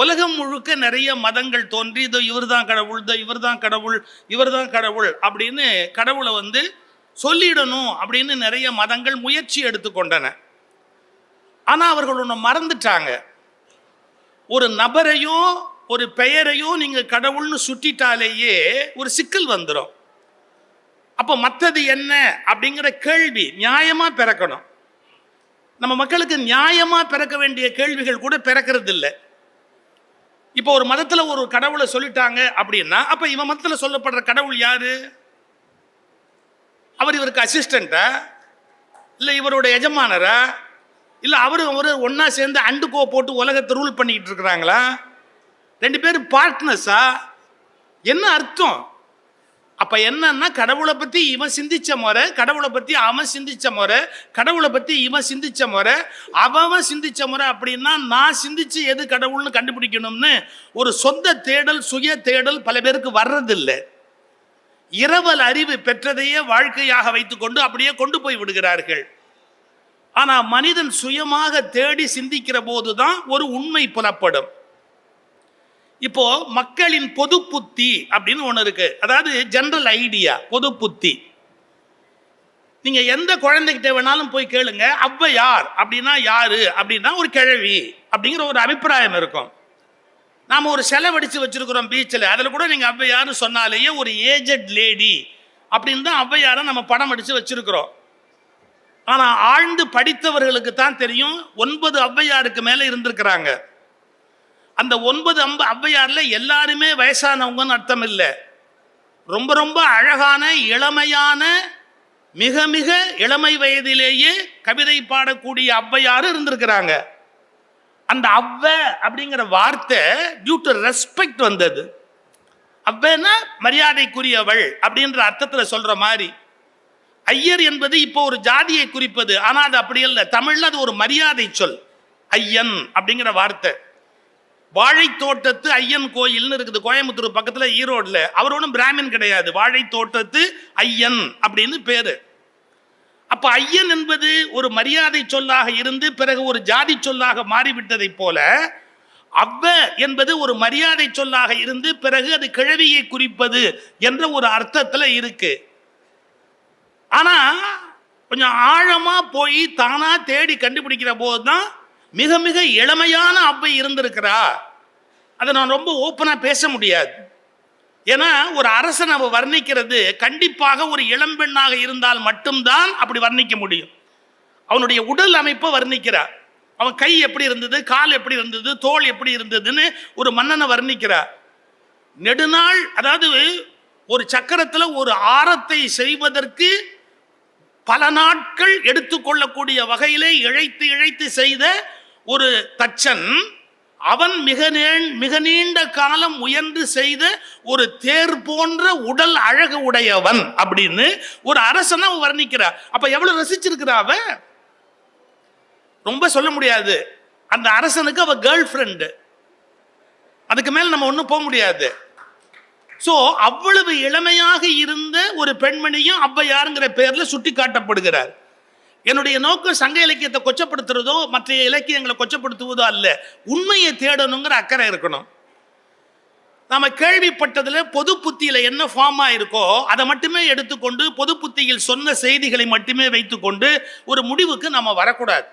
உலகம் முழுக்க நிறைய மதங்கள் தோன்றி இதோ இவர் தான் கடவுள் இதோ இவர் தான் கடவுள் இவர் தான் கடவுள் அப்படின்னு கடவுளை வந்து சொல்லிடணும் அப்படின்னு நிறைய மதங்கள் முயற்சி எடுத்துக்கொண்டன. ஆனால் அவர்கள் ஒன்று மறந்துட்டாங்க. ஒரு நபரையும் ஒரு பெயரையும் நீங்கள் கடவுள்னு சுட்டிட்டாலேயே ஒரு சிக்கல் வந்துடும் அப்போ மற்றது என்ன அப்படிங்கிற கேள்வி நியாயமாக பிறக்கணும். நம்ம மக்களுக்கு நியாயமாக பிறக்க வேண்டிய கேள்விகள் கூட பிறக்கிறது இல்லை இப்போ ஒரு மதத்தில் ஒரு கடவுளை சொல்லிட்டாங்க அப்படின்னா அப்போ இவன் மதத்தில் சொல்லப்படுற கடவுள் யாரு? அவர் இவருக்கு அசிஸ்டண்ட்டா இல்லை இவரோட எஜமானரா? இல்லை அவர் அவரு ஒன்றா சேர்ந்து அண்டுகோ போட்டு உலகத்தை ரூல் பண்ணிக்கிட்டு இருக்கிறாங்களா? ரெண்டு பேரும் பார்ட்னர்ஸா என்ன அர்த்தம்? அப்போ என்னன்னா கடவுளை பற்றி இவன் சிந்திச்ச முறை கடவுளை பற்றி அவன் சிந்திச்ச முறை கடவுளை பற்றி இவன் சிந்திச்ச முறை அவன் சிந்திச்ச முறை அப்படின்னா நான் சிந்திச்சு எது கடவுள்னு கண்டுபிடிக்கணும்னு ஒரு சொந்த தேடல் சுய தேடல் பல பேருக்கு வர்றதில்லை. இரவல் அறிவு பெற்றதையே வாழ்க்கையாக வைத்துக்கொண்டு அப்படியே கொண்டு போய் விடுகிறார்கள். ஆனால் மனிதன் சுயமாக தேடி சிந்திக்கிற போது தான் ஒரு உண்மை புலப்படும். இப்போ மக்களின் பொது புத்தி அப்படின்னு ஒன்று இருக்கு. அதாவது ஜென்ரல் ஐடியா பொது புத்தி நீங்க எந்த குழந்தைகிட்ட வேணாலும் போய் கேளுங்க. ஔவையார் யார்? அப்படின்னா யாரு? அப்படின்னா ஒரு கிழவி அப்படிங்கிற ஒரு அபிப்பிராயம் இருக்கும். நாம ஒரு செலவடிச்சு வச்சிருக்கிறோம் பீச்சில் அதில் கூட நீங்க ஔவையார்னு சொன்னாலேயே ஒரு ஏஜட் லேடி அப்படின்னு தான் ஔவையாரை நம்ம படம் அடிச்சு வச்சிருக்கிறோம். ஆனால் ஆழ்ந்து படித்தவர்களுக்கு தான் தெரியும். ஒன்பது ஔவையாருக்கு மேலே இருந்திருக்கிறாங்க. அந்த ஒன்பது அம்ப ஔவையாரில் எல்லாருமே வயசானவங்கன்னு அர்த்தம் இல்லை. ரொம்ப ரொம்ப அழகான இளமையான மிக மிக இளமை வயதிலேயே கவிதை பாடக்கூடிய ஔவையார் இருந்திருக்கிறாங்க. அந்த அவ்வ அப்படிங்கிற வார்த்தை டியூ டு ரெஸ்பெக்ட் வந்தது. அவ்வனா மரியாதைக்குரியவள் அப்படின்ற அர்த்தத்தில் சொல்ற மாதிரி. ஐயர் என்பது இப்போ ஒரு ஜாதியை குறிப்பது ஆனால் அது அப்படி இல்லை. தமிழில் அது ஒரு மரியாதை சொல். ஐயன் அப்படிங்கிற வார்த்தை. வாழைத்தோட்டத்து ஐயன் கோயில்னு இருக்குது கோயம்புத்தூர் பக்கத்தில் ஈரோடில். அவர் ஒன்றும் பிராமின் கிடையாது. வாழைத்தோட்டத்து ஐயன் அப்படின்னு பேர். அப்போ ஐயன் என்பது ஒரு மரியாதை சொல்லாக இருந்து பிறகு ஒரு ஜாதி சொல்லாக மாறிவிட்டதை போல அவ்வ என்பது ஒரு மரியாதை சொல்லாக இருந்து பிறகு அது கிழவியை குறிப்பது என்ற ஒரு அர்த்தத்தில் இருக்கு. ஆனால் கொஞ்சம் ஆழமாக போய் தானாக தேடி கண்டுபிடிக்கிற போது தான் மிக மிக இளமையான அவ்வை இருந்திருக்கிறா அதை நான் ரொம்ப ஓப்பனாக பேச முடியாது. ஏன்னா ஒரு அரசன் அவ வர்ணிக்கிறது கண்டிப்பாக ஒரு இளம்பெண்ணாக இருந்தால் மட்டும்தான் அப்படி வர்ணிக்க முடியும். அவனுடைய உடல் அமைப்பை வர்ணிக்கிறார். அவன் கை எப்படி இருந்தது கால் எப்படி இருந்தது தோல் எப்படி இருந்ததுன்னு ஒரு மன்னனை வர்ணிக்கிறார். நெடுநாள் அதாவது ஒரு சக்கரத்தில் ஒரு ஆரத்தை செய்வதற்கு பல நாட்கள் எடுத்துக்கொள்ளக்கூடிய வகையிலே இழைத்து இழைத்து செய்த ஒரு தச்சன் அவன் மிக நீண் மிக நீண்ட காலம் முயன்று செய்த ஒரு தேர் போன்ற உடல் அழகு உடையவன் அப்படின்னு ஒரு அரசனை அவன் வர்ணிக்கிறார். அப்ப எவ்வளவு ரசிச்சிருக்கிறா அவ? ரொம்ப சொல்ல முடியாது. அந்த அரசனுக்கு அவ கேர்ள் ஃப்ரெண்டு அதுக்கு மேல் நம்ம ஒன்றும் போக முடியாது. ஸோ அவ்வளவு இளமையாக இருந்த ஒரு பெண்மணியும் ஔவையாருங்கிற பேரில் சுட்டி காட்டப்படுகிறார் என்னுடைய நோக்கம் சங்க இலக்கியத்தை கொச்சப்படுத்துறதோ மற்ற இலக்கியங்களை கொச்சப்படுத்துவதோ அல்ல. உண்மையை தேடணுங்கிற அக்கறை இருக்கணும். நாம் கேள்விப்பட்டதில் பொது புத்தியில் என்ன ஃபார்மாக இருக்கோ அதை மட்டுமே எடுத்துக்கொண்டு பொது புத்தியில் சொன்ன செய்திகளை மட்டுமே வைத்துக்கொண்டு ஒரு முடிவுக்கு நம்ம வரக்கூடாது.